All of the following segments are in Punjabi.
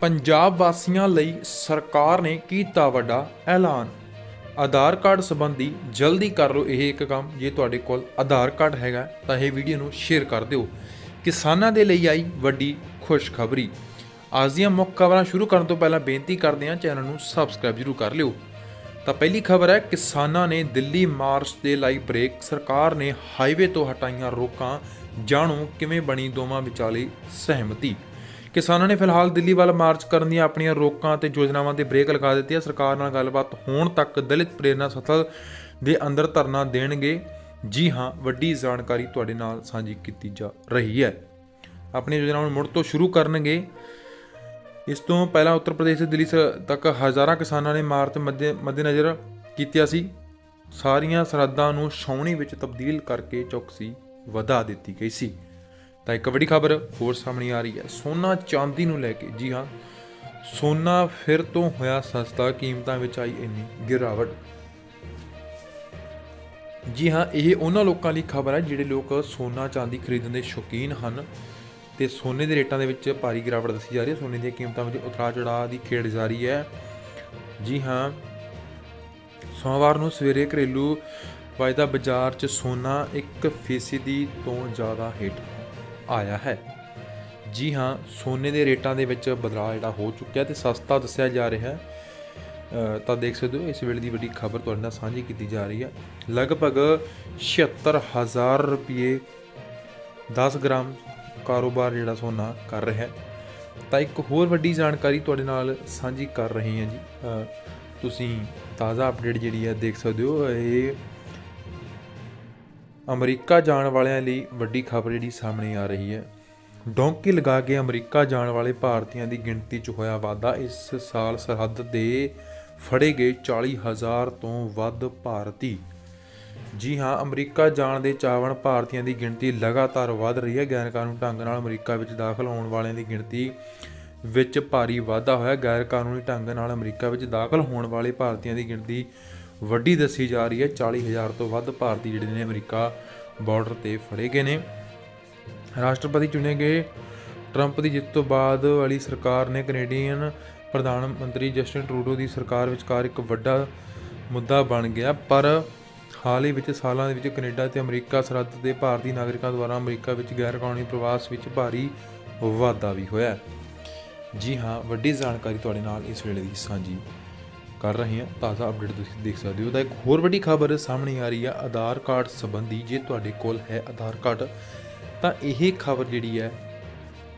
ਪੰਜਾਬ ਵਾਸੀਆਂ ਲਈ ਸਰਕਾਰ ਨੇ ਕੀਤਾ ਵੱਡਾ ਐਲਾਨ। ਆਧਾਰ ਕਾਰਡ ਸੰਬੰਧੀ ਜਲਦੀ ਕਰ ਲਓ ਇਹ ਇੱਕ ਕੰਮ। ਜੇ ਤੁਹਾਡੇ ਕੋਲ ਆਧਾਰ ਕਾਰਡ ਹੈਗਾ, ਤਾਂ ਇਹ ਵੀਡੀਓ ਨੂੰ ਸ਼ੇਅਰ ਕਰ ਦਿਓ। ਕਿਸਾਨਾਂ ਦੇ ਲਈ ਆਈ ਵੱਡੀ ਖੁਸ਼ਖਬਰੀ। ਅੱਜ ਦੀਆਂ ਮੁੱਖ ਖਬਰਾਂ ਸ਼ੁਰੂ ਕਰਨ ਤੋਂ ਪਹਿਲਾਂ ਬੇਨਤੀ ਕਰਦੇ ਹਾਂ, ਚੈਨਲ ਨੂੰ ਸਬਸਕ੍ਰਾਈਬ ਜ਼ਰੂਰ ਕਰ ਲਿਓ। ਤਾਂ ਪਹਿਲੀ ਖਬਰ ਹੈ, ਕਿਸਾਨਾਂ ਨੇ ਦਿੱਲੀ ਮਾਰਚ ਦੇ ਲਾਈ ਬ੍ਰੇਕ। ਸਰਕਾਰ ਨੇ ਹਾਈਵੇ ਤੋਂ ਹਟਾਈਆਂ ਰੋਕਾਂ। ਜਾਣੋ ਕਿਵੇਂ ਬਣੀ ਦੋਵਾਂ ਵਿਚਾਲੇ ਸਹਿਮਤੀ। ਕਿਸਾਨਾਂ ਨੇ ਫਿਲਹਾਲ ਦਿੱਲੀ ਵੱਲ ਮਾਰਚ ਕਰਨ ਦੀਆਂ ਆਪਣੀਆਂ ਰੋਕਾਂ ਤੇ ਯੋਜਨਾਵਾਂ ਤੇ ਬ੍ਰੇਕ ਲਗਾ ਦਿੱਤੀ ਹੈ। ਸਰਕਾਰ ਨਾਲ ਗੱਲਬਾਤ ਹੋਣ ਤੱਕ ਦਲਿਤ ਪ੍ਰੇਰਨਾ ਸਥਲ ਦੇ ਅੰਦਰ ਧਰਨਾ ਦੇਣਗੇ। ਜੀ ਹਾਂ, ਵੱਡੀ ਜਾਣਕਾਰੀ ਤੁਹਾਡੇ ਨਾਲ ਸਾਂਝੀ ਕੀਤੀ ਜਾ ਰਹੀ ਹੈ। ਆਪਣੀ ਯੋਜਨਾਵਾਂ ਨੂੰ ਮੁੜ ਤੋਂ ਸ਼ੁਰੂ ਕਰਨਗੇ। ਇਸ ਤੋਂ ਪਹਿਲਾਂ ਉੱਤਰ ਪ੍ਰਦੇਸ਼ ਦੇ ਦਿੱਲੀ ਸ- ਤੱਕ ਹਜ਼ਾਰਾਂ ਕਿਸਾਨਾਂ ਨੇ ਮਾਰਚ ਮੱਦੇ ਮੱਦੇਨਜ਼ਰ ਕੀਤਾ ਸੀ। ਸਾਰੀਆਂ ਸਰਹੱਦਾਂ ਨੂੰ ਛਾਉਣੀ ਵਿੱਚ ਤਬਦੀਲ ਕਰਕੇ ਚੌਕਸੀ ਵਧਾ ਦਿੱਤੀ ਗਈ ਸੀ। ਤਾਂ ਇੱਕ ਵੱਡੀ ਖਬਰ ਹੋਰ ਸਾਹਮਣੇ ਆ ਰਹੀ ਹੈ। ਸੋਨਾ ਚਾਂਦੀ ਨੂੰ ਲੈ ਕੇ, ਜੀ ਹਾਂ, ਸੋਨਾ ਫਿਰ ਤੋਂ ਹੋਇਆ ਸਸਤਾ, ਕੀਮਤਾਂ ਵਿੱਚ ਆਈ ਇੰਨੀ ਗਿਰਾਵਟ। ਜੀ ਹਾਂ, ਇਹ ਉਹਨਾਂ ਲੋਕਾਂ ਲਈ ਖਬਰ ਹੈ ਜਿਹੜੇ ਲੋਕ ਸੋਨਾ ਚਾਂਦੀ ਖਰੀਦਣ ਦੇ ਸ਼ੌਕੀਨ ਹਨ ਤੇ ਸੋਨੇ ਦੇ ਰੇਟਾਂ ਦੇ ਵਿੱਚ ਭਾਰੀ ਗਿਰਾਵਟ ਦੱਸੀ ਜਾ ਰਹੀ ਹੈ। ਸੋਨੇ ਦੀਆਂ ਕੀਮਤਾਂ ਵਿੱਚ ਉਤਰਾਅ ਚੜਾਅ ਦੀ ਖੇਡ ਜਾਰੀ ਹੈ। ਜੀ ਹਾਂ, ਸੋਮਵਾਰ ਨੂੰ ਸਵੇਰੇ ਘਰੇਲੂ ਵਾਇਦਾ ਬਾਜ਼ਾਰ 'ਚ ਸੋਨਾ 1 ਫੀਸਦੀ ਤੋਂ ਜ਼ਿਆਦਾ ਹੇਠ ਆਇਆ ਹੈ। ਜੀ ਹਾਂ, ਸੋਨੇ ਦੇ ਰੇਟਾਂ ਦੇ ਵਿੱਚ ਬਦਲਾਅ ਜਿਹੜਾ ਹੋ ਚੁੱਕਿਆ ਤੇ ਸਸਤਾ ਦੱਸਿਆ ਜਾ ਰਿਹਾ ਹੈ। ਤਾਂ ਦੇਖ ਸਕਦੇ ਹੋ, ਇਸ ਵੇਲੇ ਦੀ ਵੱਡੀ ਖਬਰ ਤੁਹਾਡੇ ਨਾਲ ਸਾਂਝੀ ਕੀਤੀ ਜਾ ਰਹੀ ਹੈ। ਲਗਭਗ 76000 ਰੁਪਏ 10 ਗ੍ਰਾਮ ਕਾਰੋਬਾਰ ਜਿਹੜਾ ਸੋਨਾ ਕਰ ਰਿਹਾ ਹੈ। ਤਾਂ ਇੱਕ ਹੋਰ ਵੱਡੀ ਜਾਣਕਾਰੀ ਤੁਹਾਡੇ ਨਾਲ ਸਾਂਝੀ ਕਰ ਰਹੇ ਹਾਂ ਜੀ। ਤੁਸੀਂ ਤਾਜ਼ਾ ਅਪਡੇਟ ਜਿਹੜੀ ਹੈ ਦੇਖ ਸਕਦੇ ਹੋ, ਇਹ ਅਮਰੀਕਾ ਜਾਣ ਵਾਲਿਆਂ ਲਈ ਵੱਡੀ ਖਬਰ ਜਿਹੜੀ ਸਾਹਮਣੇ ਆ ਰਹੀ ਹੈ। ਡੌਂਕੀ ਲਗਾ ਕੇ ਅਮਰੀਕਾ ਜਾਣ ਵਾਲੇ ਭਾਰਤੀਆਂ ਦੀ ਗਿਣਤੀ 'ਚ ਹੋਇਆ ਵਾਧਾ, ਇਸ ਸਾਲ ਸਰਹੱਦ ਦੇ ਫੜੇ ਗਏ 40000 ਤੋਂ ਵੱਧ ਭਾਰਤੀ। ਜੀ ਹਾਂ, ਅਮਰੀਕਾ ਜਾਣ ਦੇ ਚਾਹਵਣ ਭਾਰਤੀਆਂ ਦੀ ਗਿਣਤੀ ਲਗਾਤਾਰ ਵਧ ਰਹੀ ਹੈ। ਗੈਰ ਕਾਨੂੰਨੀ ਢੰਗ ਨਾਲ ਅਮਰੀਕਾ ਵਿੱਚ ਦਾਖਲ ਹੋਣ ਵਾਲਿਆਂ ਦੀ ਗਿਣਤੀ ਵਿੱਚ ਭਾਰੀ ਵਾਧਾ ਹੋਇਆ। ਗੈਰ ਕਾਨੂੰਨੀ ਢੰਗ ਨਾਲ ਅਮਰੀਕਾ ਵਿੱਚ ਦਾਖਲ ਹੋਣ ਵਾਲੇ ਭਾਰਤੀਆਂ ਦੀ ਗਿਣਤੀ ਵੱਡੀ ਦੱਸੀ ਜਾ ਰਹੀ ਹੈ। 40000 ਤੋਂ ਵੱਧ ਭਾਰਤੀ ਜਿਹੜੇ ਨੇ ਅਮਰੀਕਾ ਬਾਰਡਰ ਤੇ ਫੜੇ ਗਏ ਨੇ। ਰਾਸ਼ਟਰਪਤੀ ਚੁਣੇ ਗਏ ਟਰੰਪ ਦੀ ਜਿੱਤ ਤੋਂ ਬਾਅਦ ਵਾਲੀ ਸਰਕਾਰ ਨੇ ਕੈਨੇਡੀਅਨ ਪ੍ਰਧਾਨ ਮੰਤਰੀ ਜਸਟਿਨ ਟਰੂਡੋ ਦੀ ਸਰਕਾਰ ਵਿਚਕਾਰ ਇੱਕ ਵੱਡਾ ਮੁੱਦਾ ਬਣ ਗਿਆ। ਪਰ ਹਾਲ ਹੀ ਵਿੱਚ ਸਾਲਾਂ ਦੇ ਵਿੱਚ ਕੈਨੇਡਾ ਤੇ ਅਮਰੀਕਾ ਸਰਹੱਦ ਦੇ ਭਾਰਤੀ ਨਾਗਰਿਕਾਂ ਦੁਆਰਾ ਅਮਰੀਕਾ ਵਿੱਚ ਗੈਰ ਕਾਨੂੰਨੀ ਪ੍ਰਵਾਸ ਵਿੱਚ ਭਾਰੀ ਵਾਧਾ ਵੀ ਹੋਇਆ ਜੀ ਹਾਂ, ਵੱਡੀ ਜਾਣਕਾਰੀ ਤੁਹਾਡੇ ਨਾਲ ਇਸ ਵੇਲੇ ਦੀ ਸਾਂਝੀ ਕਰ ਰਹੇ ਹਾਂ। ਤਾਜ਼ਾ ਅਪਡੇਟ ਤੁਸੀਂ ਦੇਖ ਸਕਦੇ ਹੋ। ਤਾਂ ਇੱਕ ਹੋਰ ਵੱਡੀ ਖਬਰ ਸਾਹਮਣੇ ਆ ਰਹੀ ਹੈ ਆਧਾਰ ਕਾਰਡ ਸੰਬੰਧੀ ਜੇ ਤੁਹਾਡੇ ਕੋਲ ਹੈ ਆਧਾਰ ਕਾਰਡ, ਤਾਂ ਇਹ ਖਬਰ ਜਿਹੜੀ ਹੈ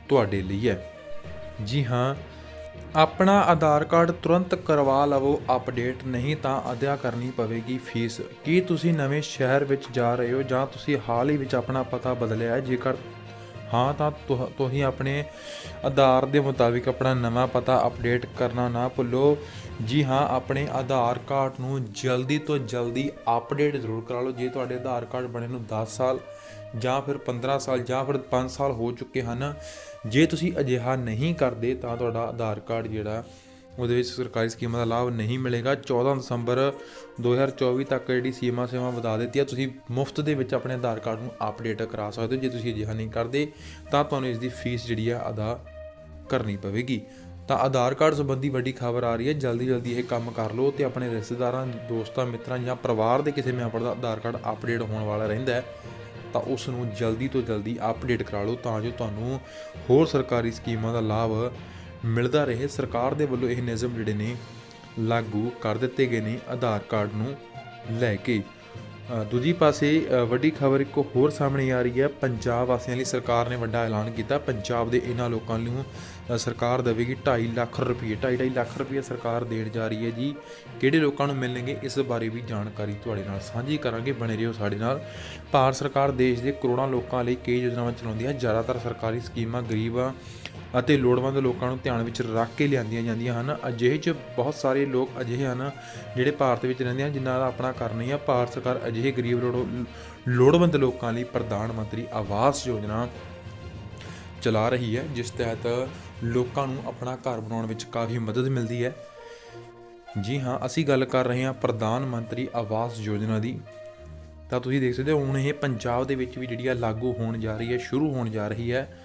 ਤੁਹਾਡੇ ਲਈ ਹੈ। ਜੀ ਹਾਂ, ਆਪਣਾ ਆਧਾਰ ਕਾਰਡ ਤੁਰੰਤ ਕਰਵਾ ਲਵੋ ਅਪਡੇਟ ਨਹੀਂ ਤਾਂ ਅਦਾ ਕਰਨੀ ਪਵੇਗੀ ਫੀਸ। ਕੀ ਤੁਸੀਂ ਨਵੇਂ ਸ਼ਹਿਰ ਵਿੱਚ ਜਾ ਰਹੇ ਹੋ ਜਾਂ ਤੁਸੀਂ ਹਾਲ ਹੀ ਵਿੱਚ ਆਪਣਾ ਪਤਾ ਬਦਲਿਆ ਹੈ? ਜੇਕਰ ਹਾਂ, ਤਾਂ ਤੁਸੀਂ ਆਪਣੇ ਆਧਾਰ ਦੇ ਮੁਤਾਬਿਕ ਆਪਣਾ ਨਵਾਂ ਪਤਾ ਅਪਡੇਟ ਕਰਨਾ ਨਾ ਭੁੱਲੋ। ਜੀ ਹਾਂ, ਆਪਣੇ ਆਧਾਰ ਕਾਰਡ ਨੂੰ ਜਲਦੀ ਤੋਂ ਜਲਦੀ ਅਪਡੇਟ ਜ਼ਰੂਰ ਕਰਾ ਲਓ। ਜੇ ਤੁਹਾਡੇ ਆਧਾਰ ਕਾਰਡ ਬਣੇ ਨੂੰ 10 ਸਾਲ ਜਾਂ ਫਿਰ 15 ਸਾਲ ਜਾਂ ਫਿਰ 5 ਸਾਲ ਹੋ ਚੁੱਕੇ ਹਨ, ਜੇ ਤੁਸੀਂ ਅਜਿਹਾ ਨਹੀਂ ਕਰਦੇ, ਤਾਂ ਤੁਹਾਡਾ ਆਧਾਰ ਕਾਰਡ ਜਿਹੜਾ ਉਹਦੇ ਵਿੱਚ ਸਰਕਾਰੀ ਸਕੀਮਾਂ ਦਾ ਲਾਭ ਨਹੀਂ ਮਿਲੇਗਾ। 14 ਦਸੰਬਰ 2024 ਤੱਕ ਜਿਹੜੀ ਸੀਮਾ ਸੇਵਾ ਵਧਾ ਦਿੱਤੀ ਹੈ। ਤੁਸੀਂ ਮੁਫਤ ਦੇ ਵਿੱਚ ਆਪਣੇ ਆਧਾਰ ਕਾਰਡ ਨੂੰ ਅਪਡੇਟ ਕਰਾ ਸਕਦੇ ਹੋ। ਜੇ ਤੁਸੀਂ ਅਜਿਹਾ ਨਹੀਂ ਕਰਦੇ, ਤਾਂ ਤੁਹਾਨੂੰ ਇਸ ਦੀ ਫੀਸ ਜਿਹੜੀ ਹੈ ਅਦਾ ਕਰਨੀ ਪਵੇਗੀ। ਤਾਂ ਆਧਾਰ ਕਾਰਡ ਸੰਬੰਧੀ ਵੱਡੀ ਖਬਰ ਆ ਰਹੀ ਹੈ। ਜਲਦੀ ਜਲਦੀ ਇਹ ਕੰਮ ਕਰ ਲਓ ਤੇ ਆਪਣੇ ਰਿਸ਼ਤੇਦਾਰਾਂ, ਦੋਸਤਾਂ, ਮਿੱਤਰਾਂ ਜਾਂ ਪਰਿਵਾਰ ਦੇ ਕਿਸੇ ਮੈਂਬਰ ਦਾ ਆਧਾਰ ਕਾਰਡ ਅਪਡੇਟ ਹੋਣ ਵਾਲਾ ਰਹਿੰਦਾ ਹੈ, ਤਾਂ ਉਸ ਨੂੰ ਜਲਦੀ ਤੋਂ ਜਲਦੀ ਅਪਡੇਟ ਕਰਾ ਲਓ ਤਾਂ ਜੋ ਤੁਹਾਨੂੰ ਹੋਰ ਸਰਕਾਰੀ ਸਕੀਮਾਂ ਦਾ ਲਾਭ ਮਿਲਦਾ ਰਹੇ, ਸਰਕਾਰ ਦੇ ਵੱਲੋਂ ਇਹ ਨਿਯਮ ਜਿਹੜੇ ਨੇ ਲਾਗੂ ਕਰ ਦਿੱਤੇ ਗਏ ਨੇ ਆਧਾਰ ਕਾਰਡ ਨੂੰ ਲੈ ਕੇ। ਦੂਜੀ ਪਾਸੇ ਵੱਡੀ ਖਬਰ ਇੱਕ ਹੋਰ ਸਾਹਮਣੇ ਆ ਰਹੀ ਹੈ। ਪੰਜਾਬ ਵਾਸੀਆਂ ਲਈ ਸਰਕਾਰ ਨੇ ਵੱਡਾ ਐਲਾਨ ਕੀਤਾ। ਪੰਜਾਬ ਦੇ ਇਹਨਾਂ ਲੋਕਾਂ ਨੂੰ ਸਰਕਾਰ ਦੇਵੇਗੀ 2.5 ਲੱਖ ਰੁਪਏ 2.5 ਲੱਖ ਰੁਪਏ ਸਰਕਾਰ ਦੇਣ ਜਾ ਰਹੀ ਹੈ ਜੀ। ਕਿਹੜੇ ਲੋਕਾਂ ਨੂੰ ਮਿਲਣਗੇ ਇਸ ਬਾਰੇ ਵੀ ਜਾਣਕਾਰੀ ਤੁਹਾਡੇ ਨਾਲ ਸਾਂਝੀ ਕਰਾਂਗੇ, ਬਣੇ ਰਹੋ ਸਾਡੇ ਨਾਲ। ਭਾਰਤ ਸਰਕਾਰ ਦੇਸ਼ ਦੇ ਕਰੋੜਾਂ ਲੋਕਾਂ ਲਈ ਕਈ ਯੋਜਨਾਵਾਂ ਚਲਾਉਂਦੀ ਹੈ ਜ਼ਿਆਦਾਤਰ ਸਰਕਾਰੀ ਸਕੀਮਾਂ ਗਰੀਬਾਂ ਅਤੇ ਲੋੜਵੰਦ ਲੋਕਾਂ ਨੂੰ ਧਿਆਨ ਵਿੱਚ ਰੱਖ ਕੇ ਲਿਆਂਦੀਆਂ ਜਾਂਦੀਆਂ ਹਨ। ਅਜਿਹੇ 'ਚ ਬਹੁਤ ਸਾਰੇ ਲੋਕ ਅਜਿਹੇ ਹਨ ਜਿਹੜੇ ਭਾਰਤ ਵਿੱਚ ਰਹਿੰਦੇ ਹਨ, ਜਿਨ੍ਹਾਂ ਦਾ ਆਪਣਾ ਘਰ ਨਹੀਂ ਹੈ ਭਾਰਤ ਸਰਕਾਰ ਅਜਿਹੇ ਗਰੀਬ ਲੋੜ, ਲੋੜਵੰਦ ਲੋਕਾਂ ਲਈ ਪ੍ਰਧਾਨ ਮੰਤਰੀ ਆਵਾਸ ਯੋਜਨਾ ਚਲਾ ਰਹੀ ਹੈ, ਜਿਸ ਤਹਿਤ ਲੋਕਾਂ ਨੂੰ ਆਪਣਾ ਘਰ ਬਣਾਉਣ ਵਿੱਚ ਕਾਫੀ ਮਦਦ ਮਿਲਦੀ ਹੈ। ਜੀ ਹਾਂ, ਅਸੀਂ ਗੱਲ ਕਰ ਰਹੇ ਹਾਂ ਪ੍ਰਧਾਨ ਮੰਤਰੀ ਆਵਾਸ ਯੋਜਨਾ ਦੀ। ਤਾਂ ਤੁਸੀਂ ਦੇਖ ਸਕਦੇ ਹੋ, ਹੁਣ ਇਹ ਪੰਜਾਬ ਦੇ ਵਿੱਚ ਵੀ ਜਿਹੜੀ ਆ ਲਾਗੂ ਹੋਣ ਜਾ ਰਹੀ ਹੈ, ਸ਼ੁਰੂ ਹੋਣ ਜਾ ਰਹੀ ਹੈ।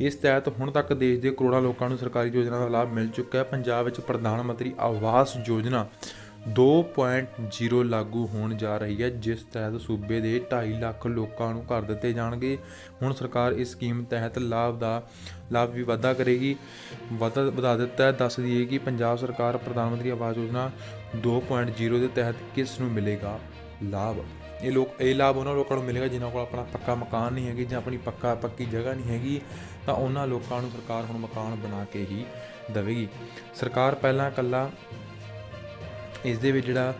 ਇਸ ਤਹਿਤ ਹੁਣ ਤੱਕ ਦੇਸ਼ ਦੇ ਕਰੋੜਾਂ ਲੋਕਾਂ ਨੂੰ ਸਰਕਾਰੀ ਯੋਜਨਾ ਦਾ ਲਾਭ ਮਿਲ ਚੁੱਕਾ ਹੈ। ਪੰਜਾਬ ਵਿੱਚ ਪ੍ਰਧਾਨ ਮੰਤਰੀ ਆਵਾਸ ਯੋਜਨਾ 2.0 ਲਾਗੂ ਹੋਣ ਜਾ ਰਹੀ ਹੈ, ਜਿਸ ਤਹਿਤ ਸੂਬੇ ਦੇ 2.5 ਲੱਖ ਲੋਕਾਂ ਨੂੰ ਘਰ ਦਿੱਤੇ ਜਾਣਗੇ। ਹੁਣ ਸਰਕਾਰ ਇਸ ਸਕੀਮ ਤਹਿਤ ਲਾਭ ਦਾ, ਲਾਭ ਵੀ ਵਾਧਾ ਕਰੇਗੀ। ਵਾਧਾ ਵਧਾ ਦਿੱਤਾ ਹੈ, ਦੱਸ ਦਈਏ ਕਿ ਪੰਜਾਬ ਸਰਕਾਰ ਪ੍ਰਧਾਨ ਮੰਤਰੀ ਆਵਾਸ ਯੋਜਨਾ 2.0 ਦੇ ਤਹਿਤ ਕਿਸ ਨੂੰ ਮਿਲੇਗਾ? ਲਾਭ। ਇਹ ਲੋਕ, ਇਹ ਲਾਭ ਉਹਨਾਂ ਲੋਕਾਂ ਨੂੰ ਮਿਲੇਗਾ ਜਿਨ੍ਹਾਂ ਕੋਲ ਆਪਣਾ ਪੱਕਾ ਮਕਾਨ ਨਹੀਂ ਹੈਗੀ ਜਾਂ ਆਪਣੀ ਪੱਕਾ, ਪੱਕੀ ਜਗ੍ਹਾ ਨਹੀਂ ਹੈਗੀ, ਤਾਂ ਉਹਨਾਂ ਲੋਕਾਂ ਨੂੰ ਸਰਕਾਰ ਹੁਣ ਮਕਾਨ ਬਣਾ ਕੇ ਹੀ ਦੇਵੇਗੀ। ਸਰਕਾਰ ਪਹਿਲਾਂ ਇਕੱਲਾ ਇਸ ਦੇ ਵਿੱਚ ਜਿਹੜਾ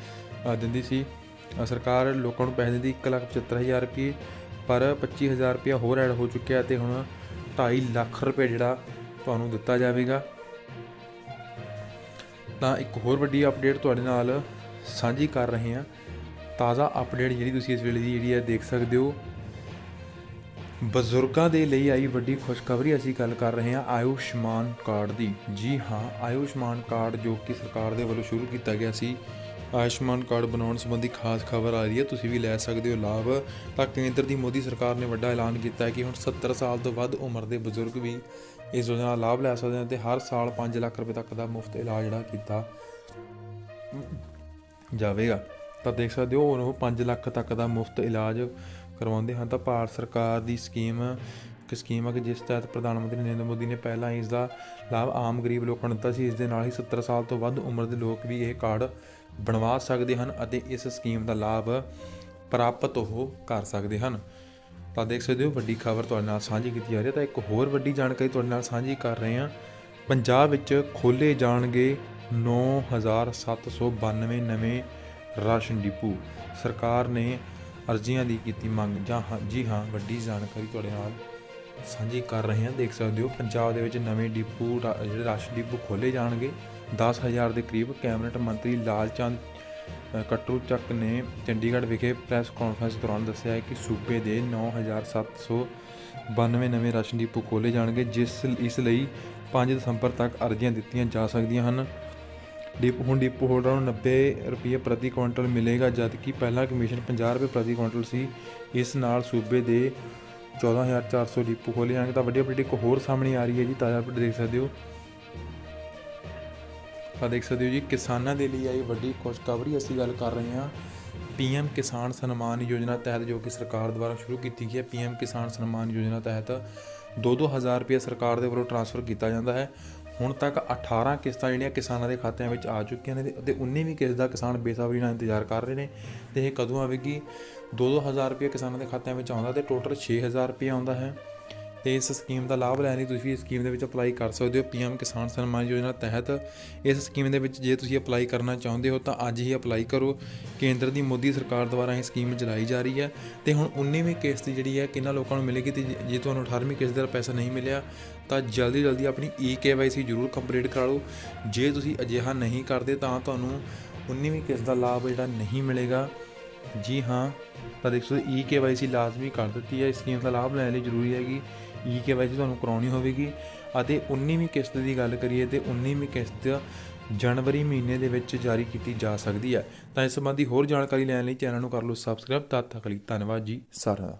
ਦਿੰਦੀ ਸੀ ਸਰਕਾਰ ਲੋਕਾਂ ਨੂੰ ਪੈਸੇ ਦਿੰਦੀ 175000 ਰੁਪਏ, ਪਰ 25000 ਰੁਪਏ ਹੋਰ ਐਡ ਹੋ ਚੁੱਕਿਆ ਤੇ ਹੁਣ 2.5 ਲੱਖ ਰੁਪਏ ਜਿਹੜਾ ਤੁਹਾਨੂੰ ਦਿੱਤਾ ਜਾਵੇਗਾ। ਤਾਂ ਇੱਕ ਹੋਰ ਵੱਡੀ ਅਪਡੇਟ ਤੁਹਾਡੇ ਨਾਲ ਸਾਂਝੀ ਕਰ ਰਹੇ ਹਾਂ। ਤਾਜ਼ਾ ਅਪਡੇਟ ਜਿਹੜੀ ਤੁਸੀਂ ਇਸ ਵੇਲੇ ਦੀ ਜਿਹੜੀ ਹੈ ਦੇਖ ਸਕਦੇ ਹੋ। ਬਜ਼ੁਰਗਾਂ ਦੇ ਲਈ ਆਈ ਵੱਡੀ ਖੁਸ਼ਖਬਰੀ ਅਸੀਂ ਗੱਲ ਕਰ ਰਹੇ ਹਾਂ ਆਯੁਸ਼ਮਾਨ ਕਾਰਡ ਦੀ। ਜੀ ਹਾਂ, ਆਯੁਸ਼ਮਾਨ ਕਾਰਡ ਜੋ ਕਿ ਸਰਕਾਰ ਦੇ ਵੱਲੋਂ ਸ਼ੁਰੂ ਕੀਤਾ ਗਿਆ ਸੀ, ਆਯੁਸ਼ਮਾਨ ਕਾਰਡ ਬਣਾਉਣ ਸੰਬੰਧੀ ਖਾਸ ਖਬਰ ਆ ਰਹੀ ਹੈ, ਤੁਸੀਂ ਵੀ ਲੈ ਸਕਦੇ ਹੋ ਲਾਭ। ਤਾਂ ਕੇਂਦਰ ਦੀ ਮੋਦੀ ਸਰਕਾਰ ਨੇ ਵੱਡਾ ਐਲਾਨ ਕੀਤਾ ਹੈ ਕਿ ਹੁਣ 70 ਸਾਲ ਤੋਂ ਵੱਧ ਉਮਰ ਦੇ ਬਜ਼ੁਰਗ ਵੀ ਇਸ ਯੋਜਨਾ ਦਾ ਲਾਭ ਲੈ ਸਕਦੇ ਹਨ ਤੇ ਹਰ ਸਾਲ 5 ਲੱਖ ਰੁਪਏ ਤੱਕ ਦਾ ਮੁਫਤ ਇਲਾਜ ਜਿਹੜਾ ਕੀਤਾ ਜਾਵੇਗਾ। ਤਾਂ ਦੇਖ ਸਕਦੇ ਹੋ ਉਹਨੂੰ 5 ਲੱਖ ਤੱਕ ਦਾ ਮੁਫਤ ਇਲਾਜ ਕਰਵਾਉਂਦੇ ਹਨ, ਤਾਂ ਭਾਰਤ ਸਰਕਾਰ ਦੀ ਸਕੀਮ, ਇੱਕ ਸਕੀਮ ਹੈ ਕਿ ਜਿਸ ਤਹਿਤ ਪ੍ਰਧਾਨ ਮੰਤਰੀ ਨਰਿੰਦਰ ਮੋਦੀ ਨੇ ਪਹਿਲਾਂ ਇਸ ਦਾ ਲਾਭ ਆਮ ਗਰੀਬ ਲੋਕਾਂ ਨੂੰ ਦਿੱਤਾ ਸੀ ਇਸ ਦੇ ਨਾਲ ਹੀ 70 ਸਾਲ ਤੋਂ ਵੱਧ ਉਮਰ ਦੇ ਲੋਕ ਵੀ ਇਹ ਕਾਰਡ ਬਣਵਾ ਸਕਦੇ ਹਨ ਅਤੇ ਇਸ ਸਕੀਮ ਦਾ ਲਾਭ ਪ੍ਰਾਪਤ ਉਹ ਕਰ ਸਕਦੇ ਹਨ। ਤਾਂ ਦੇਖ ਸਕਦੇ ਹੋ, ਵੱਡੀ ਖਬਰ ਤੁਹਾਡੇ ਨਾਲ ਸਾਂਝੀ ਕੀਤੀ ਜਾ ਰਹੀ ਹੈ, ਤਾਂ ਇੱਕ ਹੋਰ ਵੱਡੀ ਜਾਣਕਾਰੀ ਤੁਹਾਡੇ ਨਾਲ ਸਾਂਝੀ ਕਰ ਰਹੇ ਹਾਂ। ਪੰਜਾਬ ਵਿੱਚ ਖੋਲੇ ਜਾਣਗੇ 9792 ਨਵੇਂ ਰਾਸ਼ਨ ਡਿਪੂ। ਸਰਕਾਰ ਨੇ ਅਰਜ਼ੀਆਂ ਦੀ ਕੀਤੀ ਮੰਗ। ਜਾਂ ਹਾਂ- ਜੀ ਹਾਂ ਵੱਡੀ ਜਾਣਕਾਰੀ ਤੁਹਾਡੇ ਨਾਲ ਸਾਂਝੀ ਕਰ ਰਹੇ ਹਾਂ। ਦੇਖ ਸਕਦੇ ਹੋ ਪੰਜਾਬ ਦੇ ਵਿੱਚ ਨਵੇਂ ਡਿਪੂ ਜਿਹੜੇ ਰਾਸ਼ਨ ਡਿਪੂ ਖੋਲੇ ਜਾਣਗੇ। 10000 ਦੇ ਕਰੀਬ ਕੈਬਨਿਟ ਮੰਤਰੀ ਲਾਲਚੰਦ ਅ, ਕੱਟਰੂ ਚੱਕ ਨੇ ਚੰਡੀਗੜ੍ਹ ਵਿਖੇ ਪ੍ਰੈਸ ਕਾਨਫਰੰਸ ਦੌਰਾਨ ਦੱਸਿਆ ਹੈ ਕਿ ਸੂਬੇ ਦੇ 9792 ਨਵੇਂ ਰਾਸ਼ਨ ਡਿਪੂ ਖੋਲੇ ਜਾਣਗੇ ਜਿਸ ਇਸ ਲਈ 5 ਦਸੰਬਰ ਤੱਕ ਅਰਜ਼ੀਆਂ ਦਿੱਤੀਆਂ ਜਾ ਸਕਦੀਆਂ ਹਨ। ਡਿਪ ਹੁਣ ਡਿਪੂ ਹੋਲਡਰਾਂ ਨੂੰ 90 ਰੁਪਏ ਪ੍ਰਤੀ ਕੁਇੰਟਲ ਮਿਲੇਗਾ, ਜਦਕਿ ਪਹਿਲਾਂ ਕਮਿਸ਼ਨ 50 ਰੁਪਏ ਪ੍ਰਤੀ ਕੁਇੰਟਲ ਸੀ। ਇਸ ਨਾਲ ਸੂਬੇ ਦੇ 14400 ਡਿਪੂ ਖੋਲ੍ਹੇ ਜਾਣਗੇ। ਤਾਂ ਵੱਡੀ ਅਪਡੇਟ ਇੱਕ ਹੋਰ ਸਾਹਮਣੇ ਆ ਰਹੀ ਹੈ ਜੀ, ਤਾਜ਼ਾ ਅਪਡੇਟ ਦੇਖ ਸਕਦੇ ਹੋ। ਤਾਂ ਦੇਖ ਸਕਦੇ ਹੋ ਜੀ, ਕਿਸਾਨਾਂ ਦੇ ਲਈ ਆਈ ਵੱਡੀ ਖੁਸ਼ਖਬਰੀ। ਅਸੀਂ ਗੱਲ ਕਰ ਰਹੇ ਹਾਂ ਪੀਐਮ ਕਿਸਾਨ ਸਨਮਾਨ ਯੋਜਨਾ ਤਹਿਤ, ਜੋ ਕਿ ਸਰਕਾਰ ਦੁਆਰਾ ਸ਼ੁਰੂ ਕੀਤੀ ਗਈ ਹੈ। ਪੀਐਮ ਕਿਸਾਨ ਸਨਮਾਨ ਯੋਜਨਾ ਤਹਿਤ 2-2000 ਰੁਪਏ ਸਰਕਾਰ ਦੇ ਵੱਲੋਂ ਟ੍ਰਾਂਸਫਰ ਕੀਤਾ ਜਾਂਦਾ ਹੈ। ਹੁਣ ਤੱਕ 18 ਕਿਸ਼ਤਾਂ ਜਿਹੜੀਆਂ ਕਿਸਾਨਾਂ ਦੇ ਖਾਤਿਆਂ ਵਿੱਚ ਆ ਚੁੱਕੀਆਂ ਨੇ ਤੇ- ਤੇ 19ਵੀਂ ਕਿਸ਼ਤ ਦਾ ਕਿਸਾਨ ਬੇਸਬਰੀ ਨਾਲ ਇੰਤਜ਼ਾਰ ਕਰ ਰਹੇ ਨੇ ਤੇ ਇਹ ਕਦੋਂ ਆਵੇਗੀ? 2-2000 ਰੁਪਏ ਕਿਸਾਨਾਂ ਦੇ ਖਾਤਿਆਂ ਵਿੱਚ ਆਉਂਦਾ ਤੇ ਟੋਟਲ 6000 ਰੁਪਏ ਆਉਂਦਾ ਹੈ। ਤੇ ਇਸ ਸਕੀਮ ਦਾ ਲਾਭ ਲੈਣ ਲਈ ਤੁਸੀਂ ਇਸ ਸਕੀਮ ਦੇ ਵਿੱਚ ਅਪਲਾਈ ਕਰ ਸਕਦੇ ਹੋ ਪੀਐਮ ਕਿਸਾਨ ਸਨਮਾਨ ਯੋਜਨਾ ਤਹਿਤ। ਇਸ ਸਕੀਮ ਦੇ ਵਿੱਚ ਜੇ ਤੁਸੀਂ ਅਪਲਾਈ ਕਰਨਾ ਚਾਹੁੰਦੇ ਹੋ ਤਾਂ ਅੱਜ ਹੀ ਅਪਲਾਈ ਕਰੋ। ਕੇਂਦਰ ਦੀ ਮੋਦੀ ਸਰਕਾਰ ਦੁਆਰਾ ਇਹ ਸਕੀਮ ਚਲਾਈ ਜਾ ਰਹੀ ਹੈ ਤੇ ਹੁਣ 19ਵੀਂ ਕਿਸ਼ਤ ਜਿਹੜੀ ਹੈ ਕਿੰਨਾ ਲੋਕਾਂ ਨੂੰ ਮਿਲੇਗੀ ਤੇ ਜੇ- ਤੁਹਾਨੂੰ 18ਵੀਂ ਕਿਸ਼ਤ ਦਾ ਪੈਸਾ ਨਹੀਂ ਮਿਲਿਆ ਤਾਂ ਜਲਦੀ ਜਲਦੀ ਆਪਣੀ ਈ ਕੇਵਾਈਸੀ ਜ਼ਰੂਰ ਕੰਪਲੀਟ ਕਰਾ ਲਓ। ਜੇ ਤੁਸੀਂ ਅਜਿਹਾ ਨਹੀਂ ਕਰਦੇ ਤਾਂ ਤੁਹਾਨੂੰ 19ਵੀਂ ਕਿਸ਼ਤ ਦਾ ਲਾਭ ਜਿਹੜਾ ਨਹੀਂ ਮਿਲੇਗਾ। ਜੀ ਹਾਂ, ਤਾਂ ਦੇਖ ਦੇਖੋ ਈ ਕੇਵਾਈਸੀ ਲਾਜ਼ਮੀ ਕਰ ਦਿੱਤੀ ਹੈ ਇਸ ਸਕੀਮ ਦਾ ਲਾਭ ਲੈਣ ਲਈ ਜ਼ਰੂਰੀ ਹੈ ਕਿ ਈ ਕੇਵਾਈਸੀ ਤੁਹਾਨੂੰ ਕਰਾਉਣੀ ਹੋਵੇਗੀ ਅਤੇ 19ਵੀਂ ਕਿਸ਼ਤ ਦੀ ਗੱਲ ਕਰੀਏ ਤੇ 19ਵੀਂ ਕਿਸ਼ਤ ਜਨਵਰੀ ਮਹੀਨੇ ਦੇ ਵਿੱਚ ਜਾਰੀ ਕੀਤੀ ਜਾ ਸਕਦੀ ਹੈ। ਤਾਂ ਇਸ ਸੰਬੰਧੀ ਹੋਰ ਜਾਣਕਾਰੀ ਲੈਣ ਲਈ ਚੈਨਲ ਨੂੰ ਕਰ ਲਓ ਸਬਸਕ੍ਰਾਈਬ, ਤਦ ਤੱਕ ਲਈ ਧੰਨਵਾਦ ਜੀ, ਸਾਰਿਆਂ ਦਾ।